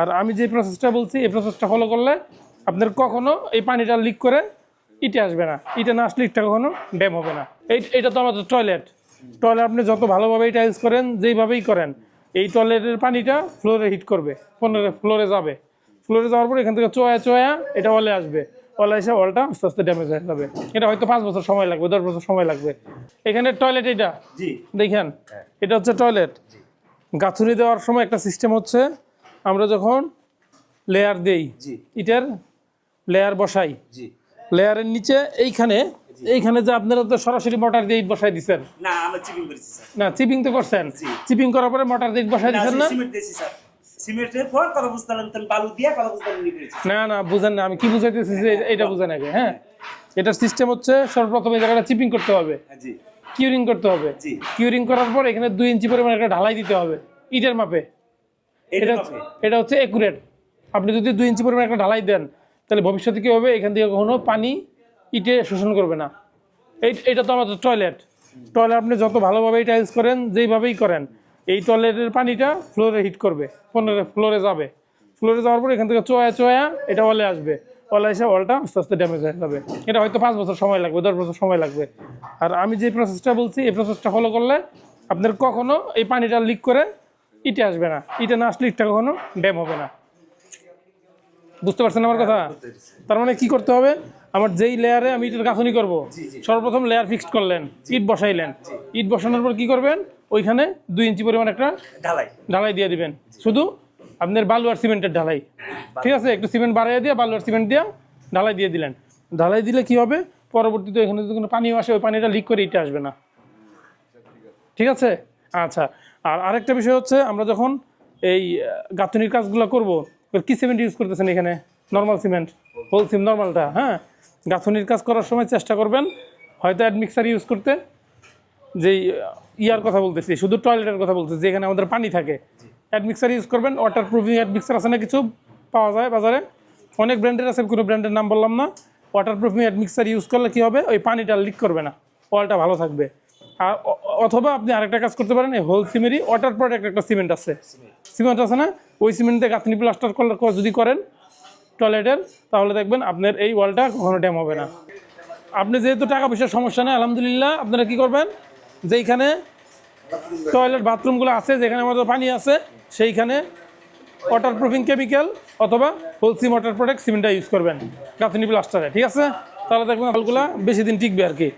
আর আমি যে প্রসেসটা বলছি এই প্রসেসটা ফলো করলে আপনার কখনো এই পানিটা লিক করে ইটে আসবে না। ইটে না আসলে ইটটা কখনো ড্যাম হবে না। এই এটা তো আমাদের টয়লেট টয়লেট আপনি যত ভালোভাবে টাইলস করেন যেইভাবেই করেন এই টয়লেটের পানিটা ফ্লোরে হিট করবে ফ্লোরে ফ্লোরে যাবে। ফ্লোরে যাওয়ার পর এখান থেকে চোয়া চোয়া এটা অলে আসবে। অলে এসে অলটা আস্তে আস্তে ড্যামেজ হয়ে যাবে। এটা হয়তো পাঁচ বছর সময় লাগবে দশ বছর সময় লাগবে। এখানে টয়লেট এটা জি। দেখেন এটা হচ্ছে টয়লেট গাছুরি দেওয়ার সময় একটা সিস্টেম হচ্ছে আমরা যখন লেয়ার দেই ইটার লেয়ার বসাই লেয়ারের নিচে এইখানে এইখানে যে আপনারা তো সরাসরি মোটর দিয়ে ইট বসাই দিচ্ছেন না চিপিং করেছি স্যার। না চিপিং তো করছেন। চিপিং করার পরে মোটর দিয়ে ইট বসাই দিচ্ছেন না? না না বুঝেন না আমি কি বুঝাইতেছি যে এটা বুঝেন আগে হ্যাঁ? এটার সিস্টেম হচ্ছে সর্বপ্রথম এই জায়গাটা চিপিং করতে হবে। হ্যাঁ, জি। কিউরিং করতে হবে। জি। কিউরিং করার পর এখানে দুই ইঞ্চি পরিমাণ একটা ঢালাই দিতে হবে ইটের মাপে। এটা এটা হচ্ছে- এটা হচ্ছে একুরেট আপনি যদি দুই ইঞ্চি পরিমাণ একটা ঢালাই দেন তাহলে ভবিষ্যতে কী হবে? এখান থেকে কখনো পানি ইটে শোষণ করবে না। এই এটা তো আমাদের টয়লেট টয়লেট আপনি যত ভালোভাবে টাইলস করেন যেইভাবেই করেন এই টয়লেটের পানিটা ফ্লোরে হিট করবে। ফ্লোরে ফ্লোরে যাবে। ফ্লোরে যাওয়ার পর এখান থেকে চোয়া চোয়া এটা অলে আসবে। অলে এসে অলটা আস্তে আস্তে ড্যামেজ হয়ে যাবে। এটা হয়তো পাঁচ বছর সময় লাগবে দশ বছর সময় লাগবে। আর আমি যে প্রসেসটা বলছি এই প্রসেসটা ফলো করলে আপনার কখনো এই পানিটা লিক করে ইটে আসবে না। ইটে না আসলে ইটটা কখনো ড্যাম হবে না। বুঝতে পারছেন আমার কথা? তার মানে কি করতে হবে? আমার যেই লেয়ারে আমি ইটের গাঁথনি করব সর্বপ্রথম লেয়ার ফিক্সড করলেন ইট বসাইলেন। ইট বসানোর পর কি করবেন? ওইখানে দুই ইঞ্চি পরিমাণ একটা ঢালাই। ঢালাই দিয়ে দিবেন। শুধু আপনার বালু আর সিমেন্টের ঢালাই। ঠিক আছে? একটু সিমেন্ট বাড়াইয়া দিয়ে বালু আর সিমেন্ট দিয়ে ঢালাই দিয়ে দিলেন। ঢালাই দিলে কি হবে? পরবর্তীতে এখানে যদি কোনো পানিও আসে ওই পানিটা লিক করে ইটে আসবে না। ঠিক আছে? আচ্ছা। আর আরেকটা বিষয় হচ্ছে আমরা যখন এই গাঁথনির কাজগুলো করব এবার কি সিমেন্ট ইউজ করতেছেন এখানে? নর্মাল সিমেন্ট হোল সিম নর্মালটা হ্যাঁ? গাঁথনির কাজ করার সময় চেষ্টা করবেন হয়তো অ্যাড মিক্সার ইউজ করতে। যেই ইয়ার কথা বলতেছি শুধু টয়লেটের কথা বলতেছি যেখানে আমাদের পানি থাকে। অ্যাড মিক্সার ইউজ করবেন ওয়াটার প্রুফিং অ্যাড মিক্সার আছে না কিছু? পাওয়া যায় বাজারে। অনেক ব্র্যান্ডের আছে কোনো ব্র্যান্ডের নাম বললাম না। Waterproofing admixture use করলে কী হবে? ওই পানিটা লিক করবে না। ওয়ালটা ভালো থাকবে। অথবা আপনি আরেকটা কাজ করতে পারেন, এই হোল সিমেরই ওয়াটার প্রোডাক্ট একটা সিমেন্ট আছে। সিমেন্ট আছে না? ওই সিমেন্টে গাঁথনি প্লাস্টার যদি করেন টয়লেটের তাহলে দেখবেন আপনার এই ওয়ালটা কখনো ড্যাম হবে না। আপনি যেহেতু টাকা পয়সার সমস্যা নেই, আলহামদুলিল্লাহ, আপনারা কি করবেন? যেইখানে টয়লেট বাথরুমগুলো আছে, যেখানে আমাদের পানি আছে, সেইখানে ওয়াটার প্রুফিং কেমিক্যাল অথবা হোলসিম ওয়াটার প্রোডাক্ট সিমেন্টটা ইউজ করবেন। গাঁথনি প্লাস্টারে ঠিক আছে? তাহলে দেখবেন হলগুলা বেশি দিন টিকবে আর কি।